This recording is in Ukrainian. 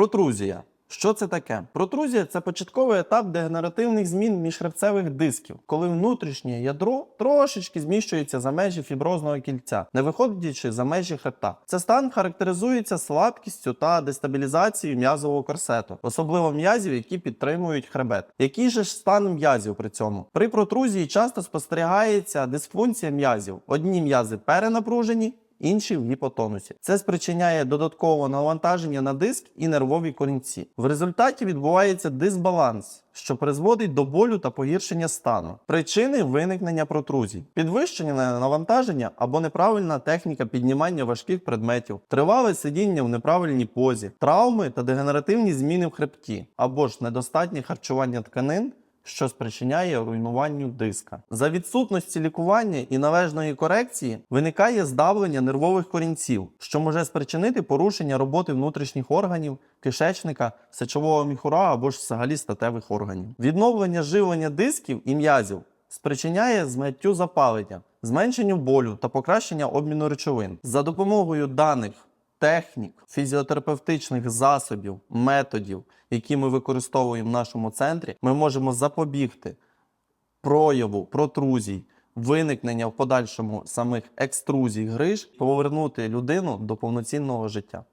Протрузія. Що це таке? Протрузія це початковий етап дегенеративних змін міжхребцевих дисків, коли внутрішнє ядро трошечки зміщується за межі фіброзного кільця, не виходячи за межі хребта. Це стан характеризується слабкістю та дестабілізацією м'язового корсету, особливо м'язів, які підтримують хребет. Який же ж стан м'язів при цьому? При протрузії часто спостерігається дисфункція м'язів. Одні м'язи перенапружені, інші в гіпотонусі. Це спричиняє додаткове навантаження на диск і нервові корінці. В результаті відбувається дисбаланс, що призводить до болю та погіршення стану. Причини виникнення протрузій: підвищення навантаження або неправильна техніка піднімання важких предметів, тривале сидіння в неправильній позі, травми та дегенеративні зміни в хребті, або ж недостатнє харчування тканин що спричиняє руйнуванню диска. За відсутності лікування і належної корекції виникає здавлення нервових корінців, що може спричинити порушення роботи внутрішніх органів, кишечника, сечового міхура або ж взагалі статевих органів. Відновлення живлення дисків і м'язів спричиняє змиттю запалення, зменшенню болю та покращення обміну речовин. За допомогою даних технік, фізіотерапевтичних засобів, методів, які ми використовуємо в нашому центрі, ми можемо запобігти прояву протрузій, виникнення в подальшому самих екструзій гриж, повернути людину до повноцінного життя.